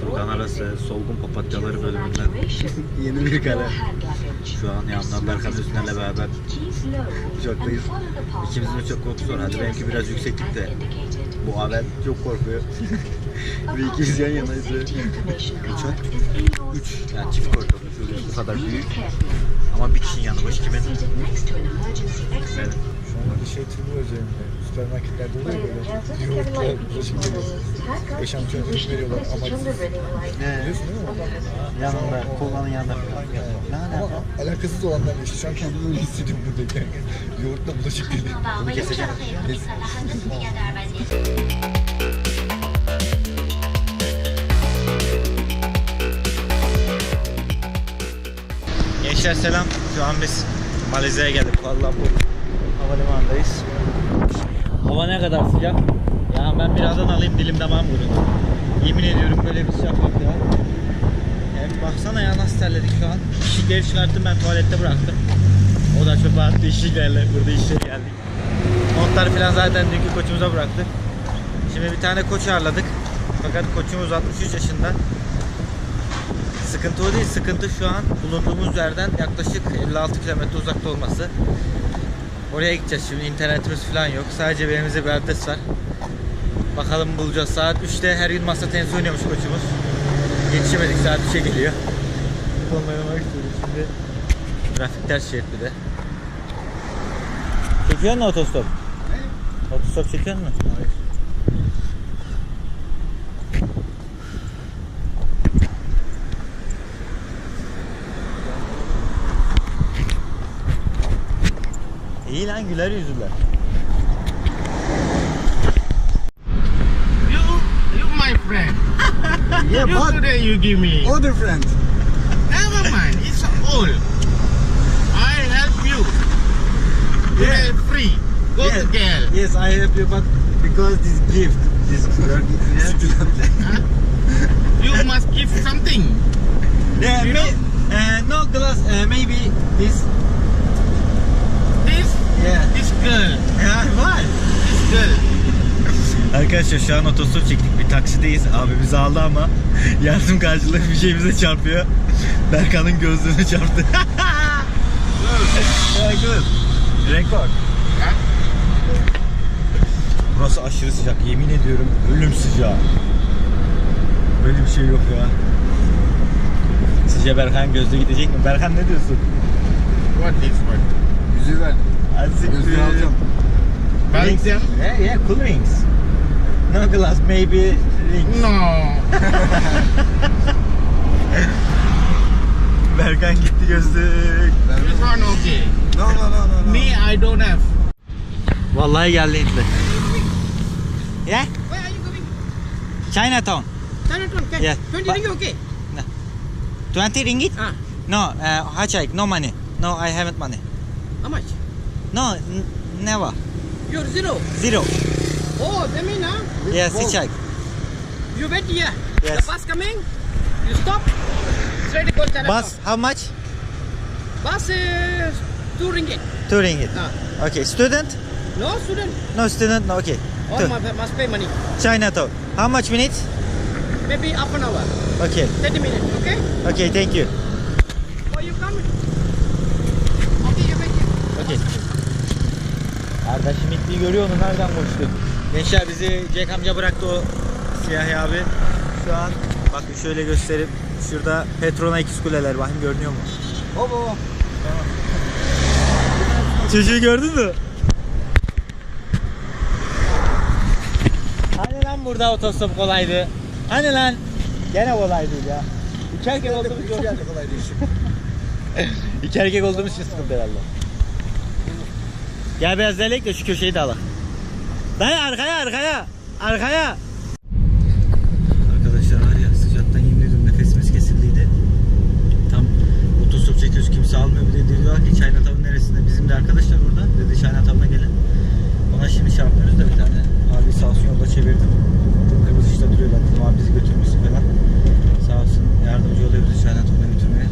Furkan Arası Solgun Papatyaları bölümünden yeni bir kare. Şu an yandan Berkan Özner'le beraber uçaktayız. İkimizin uçak korkusu var. Hadi benimki biraz yükseklikte. Bu Avel çok korkuyor. Ve ikimiz yan yanayız. Uçak 3 yani çift korkuyor. Şöyle bu kadar büyük. Ama bir kişinin yanı başı kimin? Evet. Şu an bir şey tırmıyor üzerinde. Süpermarketlerde oluyor böyle. Yoğurtla bulaşık geliyor. Eşantiyon ürün veriyorlar ama biliyorsun Ne? değil mi? Yanında, kolanın yanında. Ne Ama alaka? alakasız olanlar işte şu an kendimi öyle hissediyorum buradayken. Yoğurtla bulaşık geliyor. Bunu keseceğim. Kes. Gençler selam. Şu an biz Malezya'ya geldik. Kuala Lumpur havalimanındayız. Kadar sıcak. Ya ben birazdan alayım dilim damağım kurudu. Yemin ediyorum böyle bir sıcak yok ya. Hem baksana ya nasıl terledik şu an. İşikleri çıkarttım ben tuvalette bıraktım. O da çöpe attı işiklerle. Burada işleri geldik. Montları falan zaten dünkü koçumuza bıraktık. Şimdi bir tane koç ağırladık. Fakat koçumuz 63 yaşında. Sıkıntı o değil, sıkıntı şu an bulunduğumuz yerden yaklaşık 56 kilometre uzakta olması. Oraya gideceğiz şimdi, internetimiz falan yok. Sadece belimizde bir adres var. Bakalım bulacağız. Saat 3'te her gün masa tenisi oynuyormuş koçumuz. Yetişemedik, saat 3'e geliyor. Futbol oynamak istiyoruz şimdi. Trafik ters şerit bir de. Çekiyor musun otostop? Otostop çekiyor musun? Hayır. İyi lan güler yüzlüler. You, you my friend. Yeah, you today you give me. Other friend. Never mind, it's all. I help you. Today free. Go Yes. to girl. Yes, I help you, but because this gift, this Huh? you must give something. yeah, You may, uh, no glass, uh, maybe this. This, Yeah. this girl, Yeah, why? this girl. Arkadaşlar şu an otostop çektik bir taksideyiz. Abi bizi aldı ama yardım karşılığı bir şey bize çarpıyor. Berkan'ın gözlüğüne çarptı. yeah, good. Rekor. Burası aşırı sıcak. Yemin ediyorum ölüm sıcağı. Böyle bir şey yok ya. Sizce Berkan gözde gidecek mi? Berkan ne diyorsun? What this one? Yüzüğü Gözlüğü alacağım. Belgium? Yeah, yeah, cool rings. No glass, maybe rings. No. Berkan gitti gözlük. this one okay. No, no, no, no. no. Me, I don't have. Vallahi geldi Hintli. Yeah, Where are you going? Chinatown. Chinatown, okay. Yeah, 20 but- ringgit, okay? 20 ringgit? Ah, No, uh, Hachai, no money. No, I haven't money. how much? No, never. You're zero. Zero. Oh, that mean, huh? Yes, Hachai. You wait here. Yes. The bus coming. You stop. Straight go Chinatown. Bus, how much? Bus is 2 ringgit. Two ringgit. Ah. Okay, student? No student. No student, no, okay. All Two. must, must pay money. Chinatown. How much minutes? Maybe half an hour. Okay, 30 minutes, okay? okay, thank you. Oh, you come. Okay, you wait here. Okay. Kardeşim itliği görüyor musun? Nereden koştu? Gençler bizi Jack amca bıraktı o siyahi abi. Şu an bakın şöyle gösterip şurada Petrona ikiz kuleler bakın görünüyor mu? Hop hop. Çocuğu gördün mü? Hani lan burada otostop kolaydı? Hani lan? Gene kolay değil ya. İki erkek olduğumuz için. İki erkek olduğumuz için sıkıntı herhalde. Gel biraz delek de şu köşeyi de alalım. Dayı arkaya arkaya. Arkaya. Arkadaşlar var ya sıcaktan yemin ediyorum nefesimiz kesildiydi. Tam otostop çekiyoruz kimse almıyor. Bir de diyorlar ki Chinatown neresinde? Bizim de arkadaşlar burada. Dedi Chinatown'a gelin. Ona şimdi şey yapıyoruz da bir tane. Abi sağ olsun yolda çevirdim. Kırmızı ışıkta duruyorlar. Dedim abi bizi götürmüşsün falan. Sağ olsun yardımcı oluyor bizi Chinatown'a götürmeye.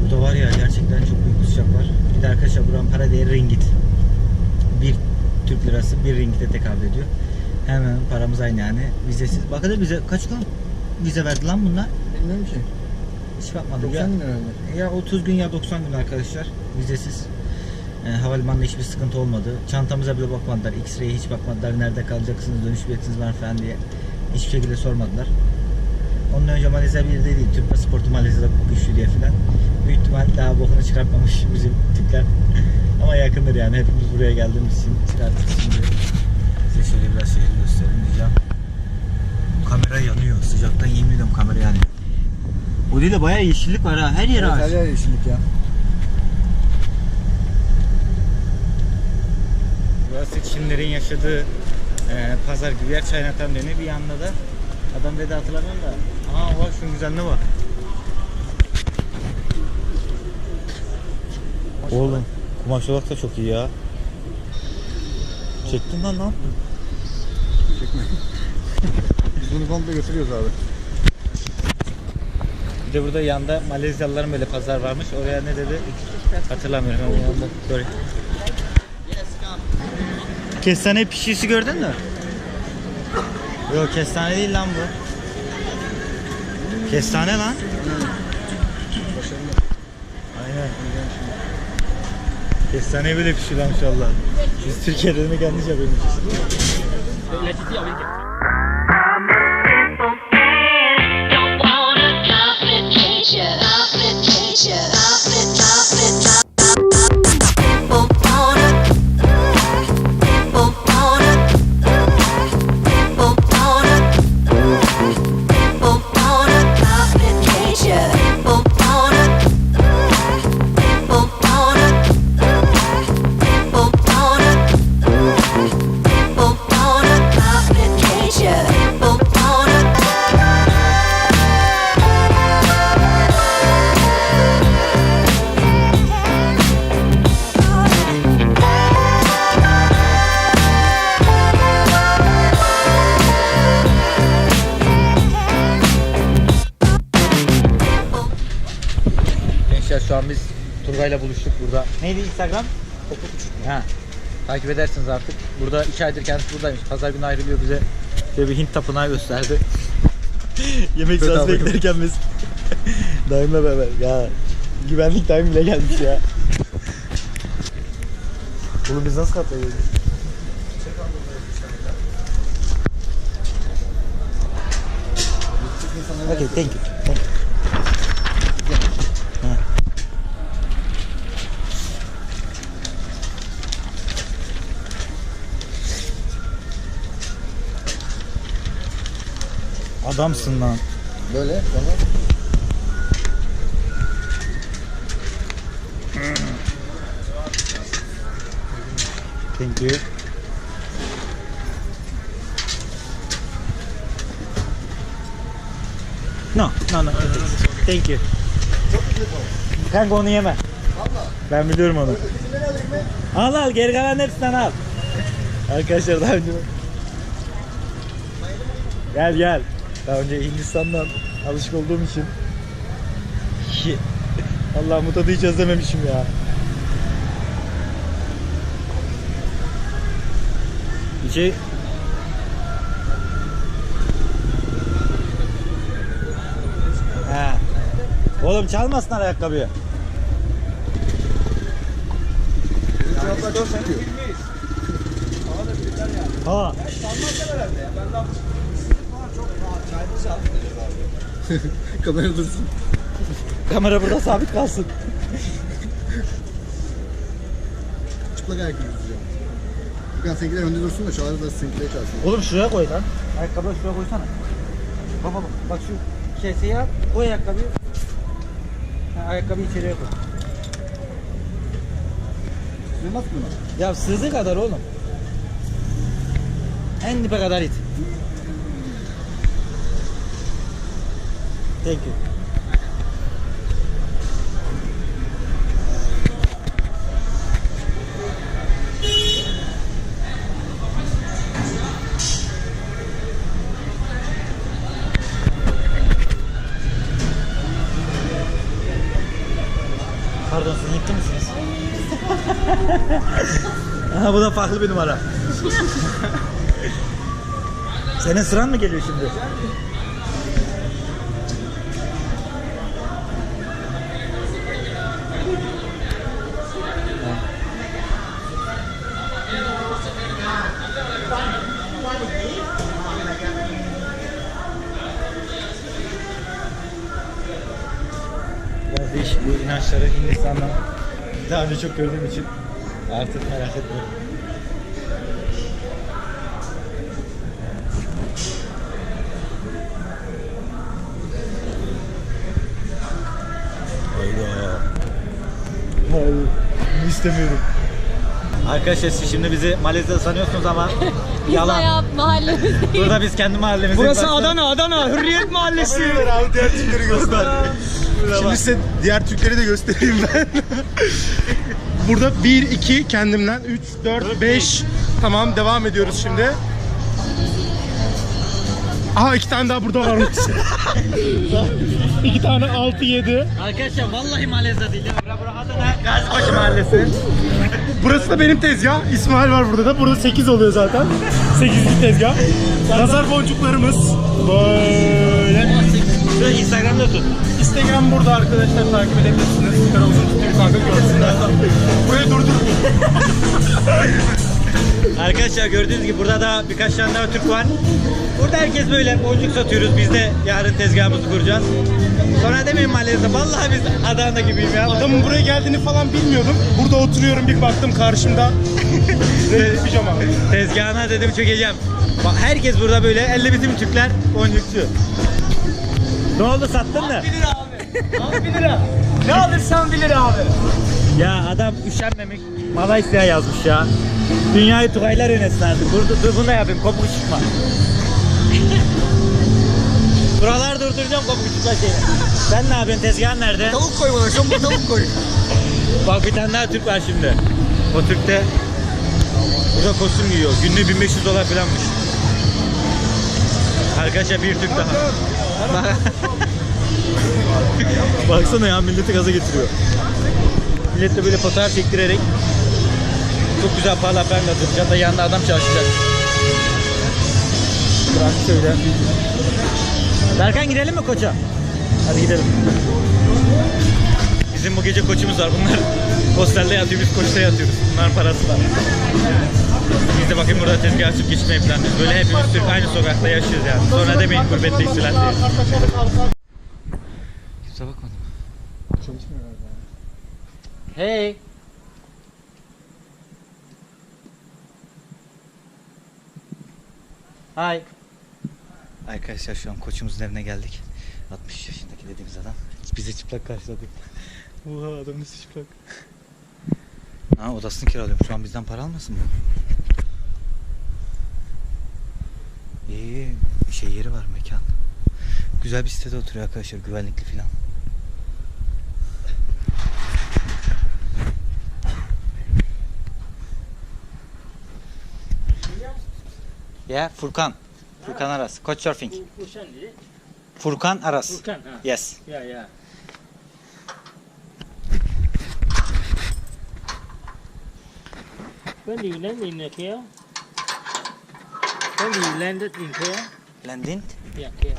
Burada var ya gerçekten çok büyük bir sıcak var. Bir de arkadaşlar buranın para değeri ringgit. Bir Türk lirası bir ringgite tekabül ediyor. Hemen paramız aynı yani. Vizesiz. Bakın bize kaç gün vize verdi lan bunlar? Bilmiyorum ki. Hiç bakmadım 90 ya. gün herhalde. Ya 30 gün ya 90 gün arkadaşlar. Vizesiz. E, havalimanında hiçbir sıkıntı olmadı. Çantamıza bile bakmadılar. X-ray'e hiç bakmadılar. Nerede kalacaksınız, dönüş biletiniz var falan diye. Hiçbir şekilde sormadılar. Ondan önce Malezya bir değil. Türk pasaportu Malezya'da güçlü diye falan. Büyük ihtimal daha bokunu çıkartmamış bizim Türkler. Ama yakındır yani. Hepimiz buraya geldiğimiz için çıkarttık şimdi. Size şöyle biraz şehri göstereyim diyeceğim. Kamera yanıyor. Sıcaktan yemin ediyorum kamera yanıyor. De bayağı yeşillik var ha. Her yer Evet, ağaç. her yer yeşillik ya. Burası Çinlerin yaşadığı e, pazar gibi yer Chinatown deniyor. Bir yanında da adam dedi hatırlamıyorum da. Aha bak şunun güzelliğine bak. Oğlum kumaş olarak da çok iyi ya. Çektin lan ne yaptın? Çekme. Biz bunu komple götürüyoruz abi. Bir de burada yanda Malezyalıların böyle pazar varmış. Oraya ne dedi? Hatırlamıyorum. Hemen yanında. Sorry. Kestane pişisi gördün mü? Yok kestane değil lan bu. Kestane lan. Aynen. Kestane böyle pişiyor lan maşallah. Biz Türkiye'de mi kendimiz yapıyormuşuz. Şu an biz Turgay'la buluştuk burada. Neydi Instagram? Ha. Takip edersiniz artık. Burada 2 aydır kendisi buradaymış. Pazar günü ayrılıyor bize. Şöyle bir Hint tapınağı gösterdi. Yemek sırası beklerken biz Daim'le beraber ya güvenlik daim bile gelmiş ya. Oğlum biz nasıl katlayıyoruz? Okay, thank you. Adamsın lan. Böyle bana Thank you. No, no, no. Thank you. Kanka onu yeme. Ben biliyorum onu. Al al geri kalan hepsinden al. Arkadaşlar daha önce Gel gel. Daha önce Hindistan'dan alışık olduğum için Allah bu tadı hiç özlememişim ya. Bir şey He. Oğlum çalmasınlar ayakkabıyı. Ha. Kamera dursun. Kamera burada sabit kalsın. Çıplak ayak yüzeceğim. Furkan seninkiler önde dursun da şaları da seninkileri çalsın. Oğlum şuraya koy lan. Ayakkabıyı şuraya koysana. Bak bak bak şu keseyi al. Koy ayakkabıyı. Ha, ayakkabıyı içeriye koy. Sığmaz mı? Ya sığdığı kadar oğlum. En dibe kadar it. Thank you. Pardon siz Hintli misiniz? Aha bu da farklı bir numara. Senin sıran mı geliyor şimdi? Bu inançları Hindistan'dan daha önce çok gördüğüm için artık merak etmiyorum. Hayır. İstemiyorum. Arkadaşlar siz şimdi bizi Malezya sanıyorsunuz ama yalan. Bayağı mahallemiz değil. Burada biz kendi mahallemizde. Burası Adana, Adana. Hürriyet Mahallesi. abi diğer göster. Şimdi size diğer Türkleri de göstereyim ben. Burada 1, 2 kendimden 3, 4, 5. Tamam devam ediyoruz şimdi. Aha iki tane daha burada varmış. iki tane 6, 7. Arkadaşlar vallahi Malezya değil. Bura bura Adana Gazibaşı Mahallesi. Burası da benim tezgah. İsmail var burada da. Burada 8 oluyor zaten. 8. tezgah. Nazar boncuklarımız. Böyle. Şöyle Instagram'da tut. Instagram burada arkadaşlar takip edebilirsiniz. Süper uzun tutuyor kanka görsünler. Buraya durdur. Arkadaşlar gördüğünüz gibi burada da birkaç tane daha Türk var. Burada herkes böyle boncuk satıyoruz. Biz de yarın tezgahımızı kuracağız. Sonra demeyin Malezya. Vallahi biz Adana gibiyim ya. Adamın buraya geldiğini falan bilmiyordum. Burada oturuyorum bir baktım karşımda. Pijama. Tezgahına dedim çökeceğim. Bak herkes burada böyle. Elle bizim Türkler boncukçu. Ne oldu sattın mı? 1 lira abi. Abi 1 lira. Ne alırsan 1 lira abi. Ya adam üşenmemiş Malaysia yazmış ya. Dünyayı Tugaylar yönetsin artık. Dur, dur, bunu da yapayım kopuk çıkma. Buralar durduracağım kopuk çıkma şeyini. Sen ne yapıyorsun tezgahın nerede? Tavuk koy bana. Şomba tavuk koy. Bak bir tane daha Türk var şimdi. O Türk de burada kostüm giyiyor. Günlüğü 1500 dolar falanmış. Arkadaşlar bir Türk daha. Bak- Baksana ya milleti gaza getiriyor. Millet de böyle fotoğraf çektirerek çok güzel parla ben de duracağım da yanında adam çalışacak. Bırak şöyle. Berkan gidelim mi koça? Hadi gidelim. Bizim bu gece koçumuz var. Bunlar hostelde yatıyor, biz koçta yatıyoruz. Bunların parası var. Biz de bakayım burada tezgah açıp geçmeyi planlıyoruz. Böyle hepimiz Türk aynı sokakta yaşıyoruz yani. Sonra demeyin gurbetteyiz falan diye. Kimse bakmadı mı? Çalışmıyor galiba. Hey. Hi. Arkadaşlar şu an koçumuzun evine geldik. 60 yaşındaki dediğimiz adam. Bizi çıplak karşıladı. Oha adam nasıl çıplak. Ha odasını kiralıyorum. Şu an bizden para almasın mı? İyi. Şey yeri var mekan. Güzel bir sitede oturuyor arkadaşlar. Güvenlikli falan. Yeah, Furkan. Furkan Aras. Coach surfing. Furkan Aras. Furkan, ha. Yes. Yeah, yeah. When you land in KL? When you landed in KL? Landing? Yeah, KL.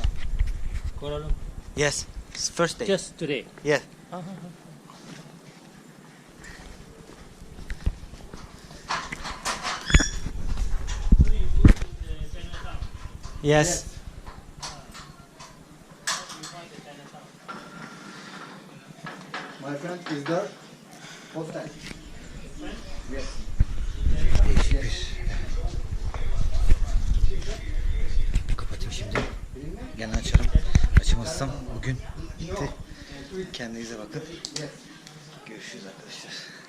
Kuala Lumpur. Yes. It's first day. Just today. Yeah. Yes. My friend is the hostel. Değişik bir. Kapatayım şimdi. Gene açarım. Açamazsam bugün bitti. Kendinize bakın. Görüşürüz arkadaşlar.